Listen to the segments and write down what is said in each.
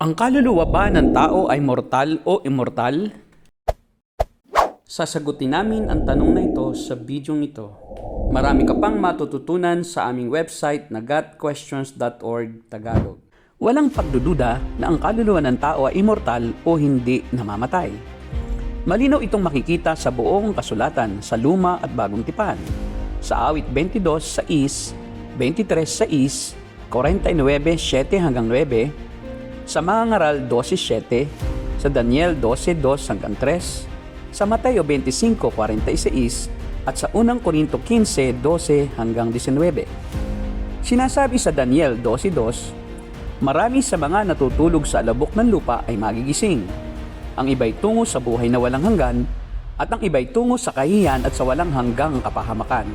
Ang kaluluwa ba ng tao ay mortal o immortal? Sasagutin namin ang tanong na ito sa bidyong ito. Marami ka pang matututunan sa aming website na gotquestions.org Tagalog. Walang pagdududa na ang kaluluwa ng tao ay immortal o hindi namamatay. Malinaw itong makikita sa buong kasulatan sa luma at bagong tipan. Sa awit 22 sa is, 23 sa is, 49, 7 hanggang 9, sa mga ngaral 12.7, sa Daniel 12.2 hanggang 3, sa Mateo 25.46 at sa unang Korinto 15.12 hanggang 19. Sinasabi sa Daniel 12.2, Marami sa mga natutulog sa alabok ng lupa ay magigising. Ang iba'y tungo sa buhay na walang hanggan at ang iba'y tungo sa kahiyan at sa walang hanggang kapahamakan.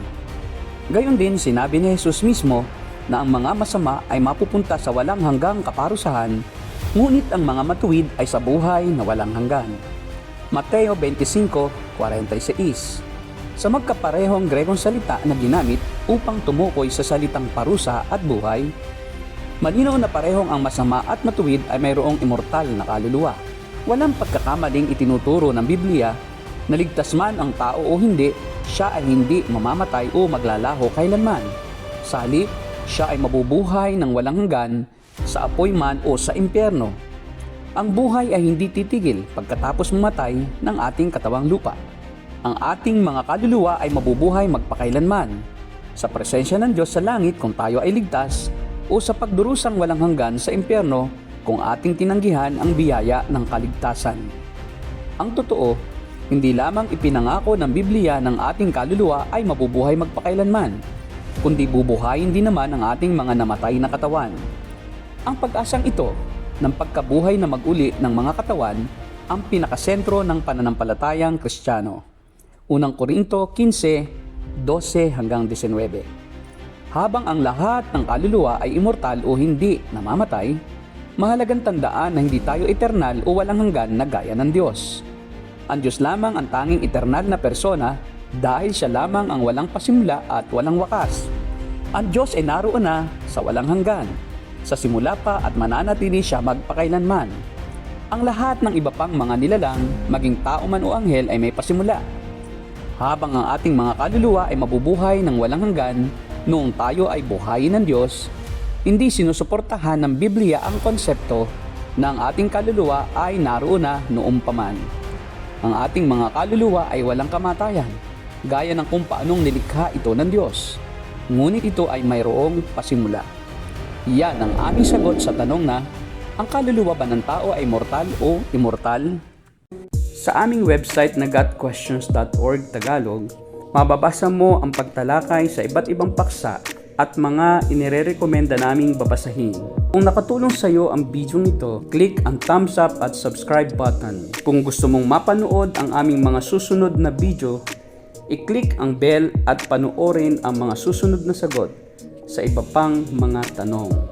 Gayon din sinabi ni Jesus mismo na ang mga masama ay mapupunta sa walang hanggang kaparusahan, ngunit ang mga matuwid ay sa buhay na walang hanggan. Mateo 25:46 Sa magkaparehong Grekong salita na ginamit upang tumukoy sa salitang parusa at buhay, malinaw na parehong ang masama at matuwid ay mayroong immortal na kaluluwa. Walang pagkakamaling itinuturo ng Biblia na ligtas man ang tao o hindi, siya ay hindi mamamatay o maglalaho kailanman. Sa halip, siya ay mabubuhay ng walang hanggan sa apoy man o sa impyerno. Ang buhay ay hindi titigil pagkatapos mamatay ng ating katawang lupa. Ang ating mga kaluluwa ay mabubuhay magpakailanman sa presensya ng Diyos sa langit kung tayo ay ligtas o sa pagdurusang walang hanggan sa impyerno kung ating tinanggihan ang biyaya ng kaligtasan. Ang totoo, hindi lamang ipinangako ng Biblia ng ating kaluluwa ay mabubuhay magpakailanman, kundi bubuhayin din naman ang ating mga namatay na katawan. Ang pag-asang ito ng pagkabuhay na maguli ng mga katawan ang pinakasentro ng pananampalatayang Kristiyano. Unang Korinto 15, 12 hanggang 19. Habang ang lahat ng kaluluwa ay immortal o hindi namamatay, mahalagang tandaan na hindi tayo eternal o walang hanggan na gaya ng Diyos. Ang Diyos lamang ang tanging eternal na persona dahil siya lamang ang walang pasimula at walang wakas. Ang Diyos ay naroon na sa walang hanggan. Sa simula pa at mananatili siya magpakailanman. Ang lahat ng iba pang mga nilalang, maging tao man o anghel ay may pasimula. Habang ang ating mga kaluluwa ay mabubuhay ng walang hanggan, noong tayo ay buhayin ng Diyos, hindi sinusuportahan ng Biblia ang konsepto na ang ating kaluluwa ay naroon na noong paman. Ang ating mga kaluluwa ay walang kamatayan, gaya ng kung paanong nilikha ito ng Diyos. Ngunit ito ay mayroong pasimula. Yan ang aming sagot sa tanong na, ang kaluluwa ba ng tao ay mortal o immortal? Sa aming website na gotquestions.org Tagalog, mababasa mo ang pagtalakay sa iba't ibang paksa at mga inirerekomenda naming babasahin. Kung nakatulong sa iyo ang video nito, click ang thumbs up at subscribe button. Kung gusto mong mapanood ang aming mga susunod na video, i-click ang bell at panoorin ang mga susunod na sagot sa iba pang mga tanong.